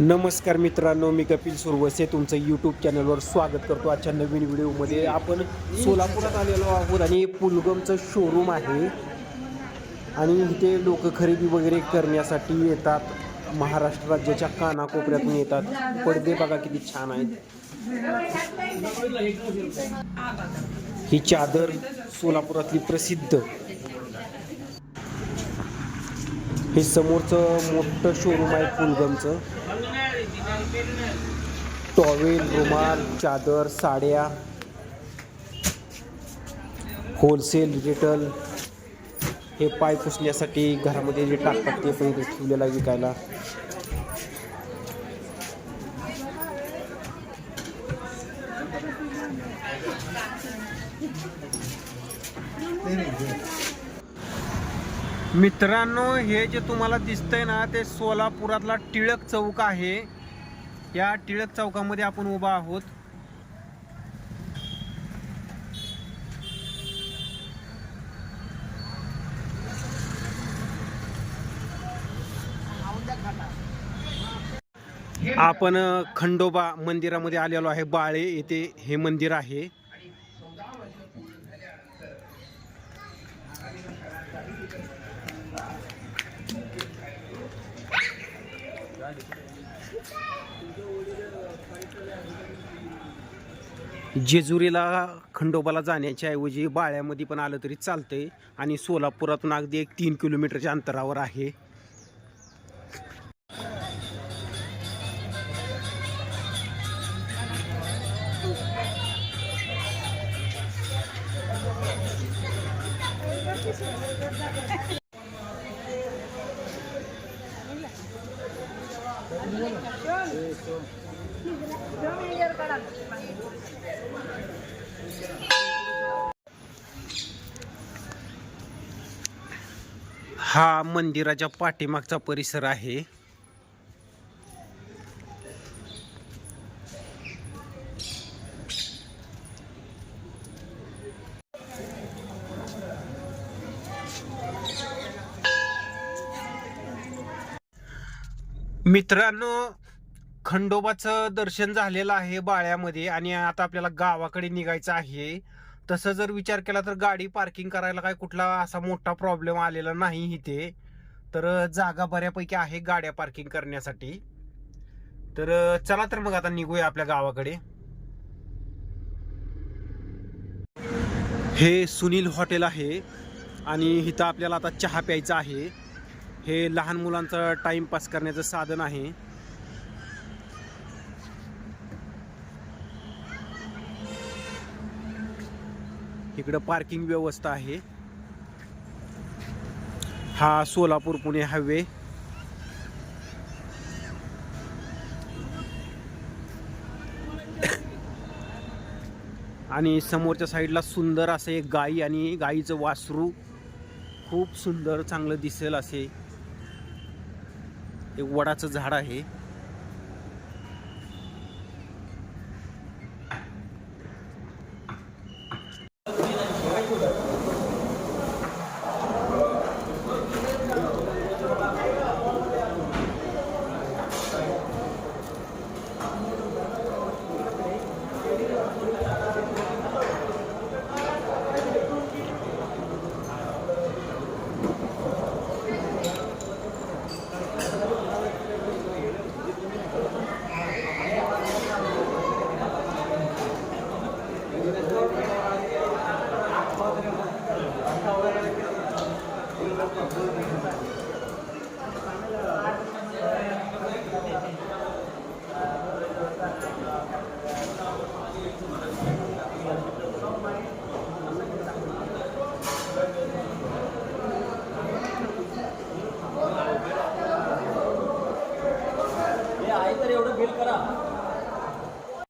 नमस्कार मित्रांनो मी कपिल सुरवसे. तुमचं यूट्यूब चॅनलवर स्वागत करतो आजच्या नवीन व्हिडिओमध्ये. आपण सोलापुरात आलेलो आहोत आणि पुलगमचं शोरूम आहे. आणि इथे लोक खरेदी वगैरे करण्यासाठी येतात. महाराष्ट्र राज्याच्या कानाकोपऱ्यातून येतात. पडदे बघा किती छान आहेत. ही चादर सोलापुरातली प्रसिद्ध. हे समोरचं मोठं शोरूम आहे पुलगमचं. टॉवेल रुमाल चादर साड्या होलसेल रिटेल हे पाय पुसण्यासाठी घरामध्ये जे टाकतात ते पण ठेवलेला विकायला. मित्रांनो हे जे तुम्हाला दिसतंय ना ते सोलापुरातला टिळक चौक आहे. या टिळक चौकामध्ये आपण उभा आहोत. आपण खंडोबा मंदिरामध्ये आलेलो आहे. बाळे येथे हे मंदिर आहे. जेजुरीला खंडोबाला जाण्याच्या ऐवजी बाळ्यामध्ये पण आलं तरी चालतंय. आणि सोलापुरातून अगदी एक तीन किलोमीटरच्या अंतरावर आहे. हा मंदिराच्या पाठीमागचा परिसर आहे. मित्रांनो खंडोबाचं दर्शन झालेलं आहे बाळ्यामध्ये आणि आता आपल्याला गावाकडे निघायचं आहे. तसं जर विचार केला तर गाडी पार्किंग करायला काय कुठला असा मोठा प्रॉब्लेम आलेला नाही इथे. तर जागा बऱ्यापैकी आहे गाड्या पार्किंग करण्यासाठी. तर चला तर मग आता निघूया आपल्या गावाकडे. हे सुनील हॉटेल आहे आणि इथं आपल्याला आता चहा प्यायचा आहे. हे लहान मुलांचं टाइमपास करण्याचं साधन आहे. इकडं पार्किंग व्यवस्था आहे. हा सोलापूर पुणे हायवे आणि समोरच्या साईडला सुंदर असे एक गाई आणि गाईचं वासरू. खूप सुंदर चांगलं दिसेल असे. एक वडाचं झाड आहे.